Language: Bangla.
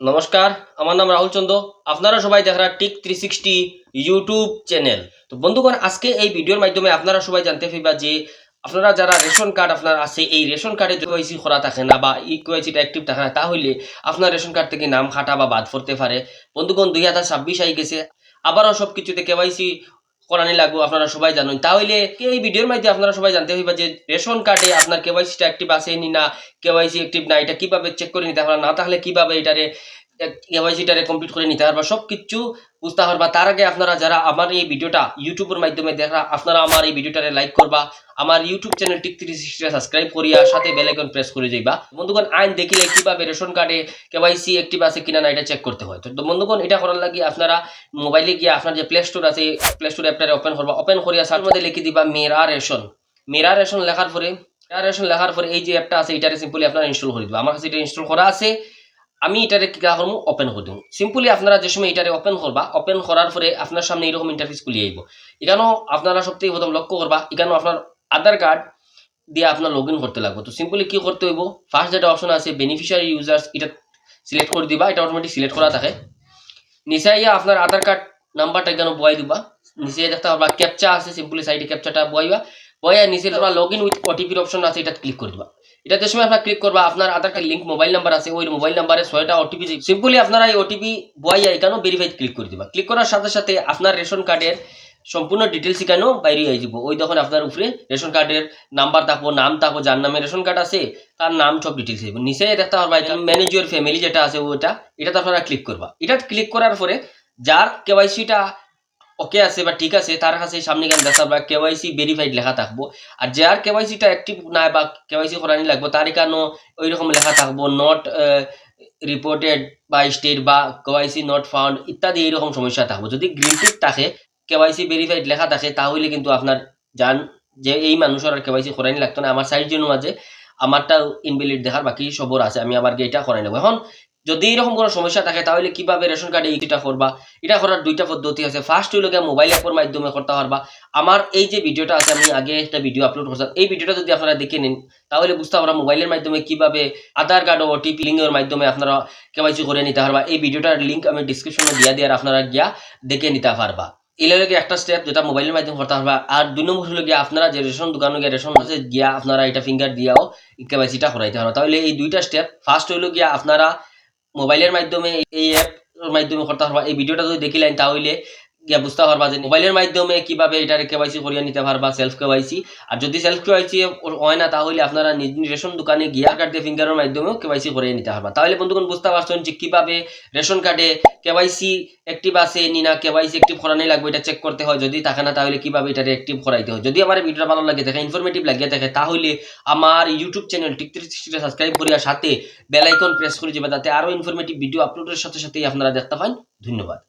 নমস্কার, আমার নাম রাহুল চন্দ্র। আপনারা সবাই দেখরা tick three sixty YouTube channel তো বন্ধুগণ, আজকে এই ভিডিওর মাধ্যমে আপনারা সবাই জানতে পারবা যে আপনারা যারা রেশন কার্ড আপনার আছে, এই রেশন কার্ডে কেওয়াইসি করা থাকে না বা ই কেওয়াইসিটা অ্যাক্টিভ থাকে না, তাহলে আপনার রেশন কার্ড থেকে নাম খাটা বা বাদ পড়তে পারে। বন্ধুগণ, দুই হাজার ছাব্বিশ আই গেছে। আবারও সব কিছুতে কেওয়াইসি করানি লাগবো আপনারা সবাই জানেন। তাহলে এই ভিডিওর মাধ্যমে আপনারা সবাই জানতে হইবা যে রেশন কার্ডে আপনার কেওয়াইসিটা অ্যাক্টিভ আছে নি না কেওয়াইসি অ্যাক্টিভ না, এটা কীভাবে চেক করে নিতে পারবা না, তাহলে কীভাবে এটারে কেওয়াইসিটারে কমপ্লিট করে নিতে পারবা। সব কিছু বুঝতে পারবা। তার আগে আপনারা যারা আমার এই ভিডিওটা ইউটিউবের মাধ্যমে দেখা আপনারা আমার এই ভিডিওটারে লাইক করবা। আমার ইউটিউব চ্যানেল টিক থ্রি সিক্সটিটা সাবস্ক্রাইব করিয়া সাথে বেল আইকন প্রেস করে যাইবা। বন্ধুগণ, আইন দেখিলে কীভাবে রেশন কার্ডে কেওয়াইসি অ্যাক্টিভ আছে কিনা না এটা চেক করতে হয়। তো বন্ধুগণ, এটা করার লাগে আপনারা মোবাইলে গিয়ে আপনার যে প্লে স্টোর আছে প্লে স্টোর অ্যাপটারে ওপেন করবা। ওপেন করিয়া সার মধ্যে লিখে দিবা, মেরা রেশন। মেরা রেশন লেখার পরে, মেরা রেশন লেখার পরে এই যে অ্যাপটা আছে, এটারে সিম্পলি আপনারা ইনস্টল করে দিবা। আমার কাছে এটা ইনস্টল করা আছে। আমি এটারে কি করব ওপেন করে সিম্পলি আপনারা যে সময় এটারে ওপেন করবা ওপেন করার পরে আপনার সামনে এরকম ইন্টারফেস খুলে আইব। এখানেও আপনারা সবথেকে প্রথম লক্ষ্য করবা, এখানেও আপনার আধার কার্ড দিয়ে আপনার লগ করতে লাগবে। তো সিম্পলি কি করতে হইব? ফার্স্ট যেটা অপশন আছে বেনিফিশিয়ারি ইউজার্স এটা সিলেক্ট করে দিবা, এটা অটোমেটিক সিলেক্ট করা থাকে। নিচে ইয়া আপনার আধার কার্ড নাম্বারটা এখানে বয়াই দিবা। নিচে দেখতে পারবা ক্যাপচা আছে সিম্পলি সাইডে ক্যাপচাটা বয়াইবা। বয়া নিচে তোমরা লগ ইন উইথ ওটিপির অপশন আছে এটা ক্লিক করে দিবা। এটা যে সময় আপনার ক্লিক করবা, আপনার Aadhaar card link mobile number আছে, ওই মোবাইল নাম্বারে ছয়টা ওটিপি সিম্পলি আপনারা এই ওটিপি বয়াইয়া এখানেও ভেরিফাইড ক্লিক করে দিবা? ক্লিক করার সাথে সাথে আপনার রেশন কার্ডের সম্পূর্ণ ডিটেলস এখানেও বাইরে হয়ে যাব ওই তখন আপনার উপরে রেশন কার্ডের নাম্বার থাকব, নাম থাকব, যার নামে রেশন কার্ড আছে, তার নাম সব ডিটেলস দিব নিচে দেখতে পারবা ম্যানেজ ইউর ফ্যামিলি যেটা আছে ওটা এটাতে আপনারা ক্লিক করবা। এটা ক্লিক করার পরে যার কেওয়াইসিটা ওকে আছে বা ঠিক আছে তার কাছে সামনে গান দেখা বা কেওয়াইসি ভেরিফাইড লেখা থাকব। আর যার কেওয়াইসিটা অ্যাক্টিভ নাই বা কেওয়াইসি করানি লাগবো তার এখানেও ওই রকম লেখা থাকব নট রিপোর্টেড বা স্টেট বা কেওয়াইসি নট ফাউন্ড ইত্যাদি এইরকম সমস্যা থাকব। যদি গ্রিন টিক থাকে কেওয়াইসি ভেরিফাইড লেখা থাকে, তাহলে কিন্তু আপনার জান যে এই মানুষের আর কেওয়াইসি করানি লাগতো না। আমার সাইড জন্য আছে আমারটা ইনভ্যালিড দেখার বাকি সবর আছে, আমি আবার এটা করাই নেব এখন যদি এরকম কোনো সমস্যা থাকে, তাহলে কীভাবে রেশন কার্ডে এইটা করবা? এটা করার দুইটা পদ্ধতি আছে। ফার্স্ট হইল গিয়ে মোবাইল অ্যাপের মাধ্যমে করতে পারবা। আমার এই যে ভিডিওটা আছে, আমি আগে একটা ভিডিও আপলোড করছিলাম এই ভিডিওটা যদি আপনারা দেখে নিন, তাহলে বুঝতে পারবা মোবাইলের মাধ্যমে কীভাবে আধার কার্ড ও ওটিপি লিঙ্কের মাধ্যমে আপনারা কেওয়াইসি করে নিতে পারবা। এই ভিডিওটার লিঙ্ক আমি ডিসক্রিপশনে দিয়ে দিয়ে আপনারা গিয়া দেখে নিতে পারবা। এলাকে একটা স্টেপ যেটা মোবাইলের মাধ্যমে করতে পারবা। আর দুই নম্বর হলো গিয়ে আপনারা যে রেশন দোকানে গিয়ে রেশন আছে, গিয়া আপনারা এটা ফিঙ্গার দিয়াও কেওয়াইসিটা করাইতে পারবা। তাহলে এই দুইটা স্টেপ ফার্স্ট হইল গিয়া আপনারা মোবাইলের মাধ্যমে এই অ্যাপ মাধ্যমে করতে পারবা। এই ভিডিওটা যদি দেখিলেন তাহলে গিয়া বুঝতে পারবা যে মোবাইলের মাধ্যমে কীভাবে এটার কেওয়াইসি করিয়ে নিতে পারবা সেলফ কেওয়াইসি আর যদি সেলফ কেওয়াইসি হয় না, তাহলে আপনারা নিজ রেশন দোকানে গিয়া কার্ড দিয়ে ফিঙ্গারের মাধ্যমেও কেওয়াইসি করিয়ে নিতে পারবা। তাহলে বন্ধুগণ বুঝতে পারছেন যে কীভাবে রেশন কার্ডে কেওয়াইসি অ্যাক্টিভ আছে নি না কেওয়াইসি অ্যাক্টিভ করানোই লাগবে, এটা চেক করতে হয়। যদি থাকে না, তাহলে কীভাবে এটারে অ্যাক্টিভ করাইতে হয়? যদি আমার এই ভিডিওটা ভালো লাগে থাকে ইনফরমেটিভ লাগিয়ে থাকে তাহলে আমার ইউটিউব চ্যানেল টিক থ্রি সিক্সটিটা সাবস্ক্রাইব করিয়া সাথে বেল আইকন প্রেস করে যাবে যাতে আরও ইনফরমেটিভ ভিডিও আপলোডের সাথে সাথেই আপনারা দেখতে পান। ধন্যবাদ।